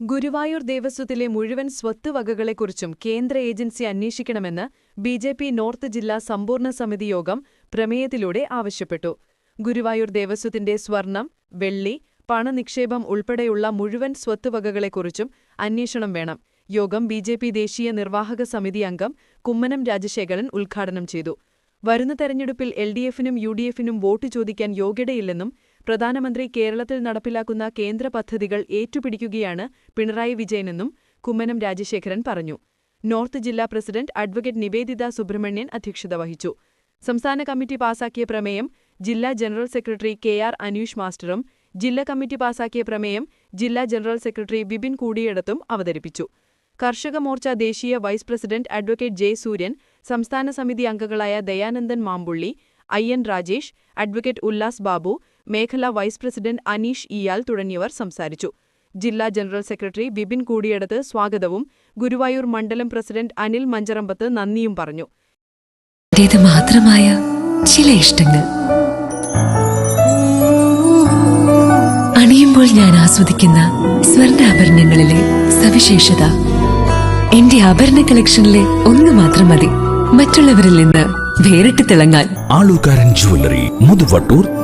Guruvayur ദേവസ്വത്തിലെ മുഴുവൻ സ്വത്ത് വകകളെക്കുറിച്ചും കേന്ദ്ര ഏജൻസി അന്വേഷിക്കണമെന്ന് ബി ജെ പി നോർത്ത് ജില്ലാ സമ്പൂർണ സമിതി യോഗം പ്രമേയത്തിലൂടെ ആവശ്യപ്പെട്ടു. ഗുരുവായൂർ ദേവസ്വത്തിന്റെ സ്വർണം വെള്ളി പണനിക്ഷേപം ഉൾപ്പെടെയുള്ള മുഴുവൻ സ്വത്തുവകകളെക്കുറിച്ചും അന്വേഷണം വേണം. യോഗം ബി ദേശീയ നിർവാഹക സമിതി അംഗം കുമ്മനം രാജശേഖരൻ ഉദ്ഘാടനം ചെയ്തു. വരുന്ന തെരഞ്ഞെടുപ്പിൽ എൽ ഡി എഫിനും യു ഡി എഫിനും വോട്ട് ചോദിക്കാൻ യോഗ്യതയില്ലെന്നും പ്രധാനമന്ത്രി കേരളത്തിൽ നടപ്പിലാക്കുന്ന കേന്ദ്ര പദ്ധതികൾ ഏറ്റുപിടിക്കുകയാണ് പിണറായി വിജയനെന്നും കുമ്മനം രാജശേഖരൻ പറഞ്ഞു. നോർത്ത് ജില്ലാ പ്രസിഡന്റ് അഡ്വക്കേറ്റ് നിവേദിത സുബ്രഹ്മണ്യൻ അധ്യക്ഷത വഹിച്ചു. സംസ്ഥാന കമ്മിറ്റി പാസാക്കിയ പ്രമേയം ജില്ലാ general secretary K R Aneesh മാസ്റ്ററും ജില്ലാ കമ്മിറ്റി പാസാക്കിയ പ്രമേയം ജില്ലാ ജനറൽ സെക്രട്ടറി ബിപിൻ കൂടിയിടത്തും അവതരിപ്പിച്ചു. കർഷക മോർച്ച ദേശീയ വൈസ് പ്രസിഡന്റ് അഡ്വക്കേറ്റ് ജെ സൂര്യൻ സംസ്ഥാന സമിതി അംഗങ്ങളായ Dayanandan Mampully I N Rajesh advocate Ullas Babu മേഖലാ വൈസ് പ്രസിഡന്റ് അനീഷ് ഇയാൽ തുടങ്ങിയവർ സംസാരിച്ചു. ജില്ലാ ജനറൽ സെക്രട്ടറി ബിപിൻ കൂടിയടത്ത് സ്വാഗതവും ഗുരുവായൂർ മണ്ഡലം പ്രസിഡന്റ് അനിൽ മഞ്ചറമ്പത്ത് നന്ദിയും പറഞ്ഞു. മാത്രമായ ചില ഇഷ്ടങ്ങൾ. അണിയുമ്പോൾ ഞാൻ ആസ്വദിക്കുന്ന സ്വർണാഭരണങ്ങളിലെ സവിശേഷത. എന്റെ ആഭരണ കളക്ഷനിലെ ഒന്ന് മാത്രം മതി. മറ്റുള്ളവരിൽ നിന്ന് വേറിട്ട് തിളങ്ങാൻ. Alukkaran jewellery Muthuvattoor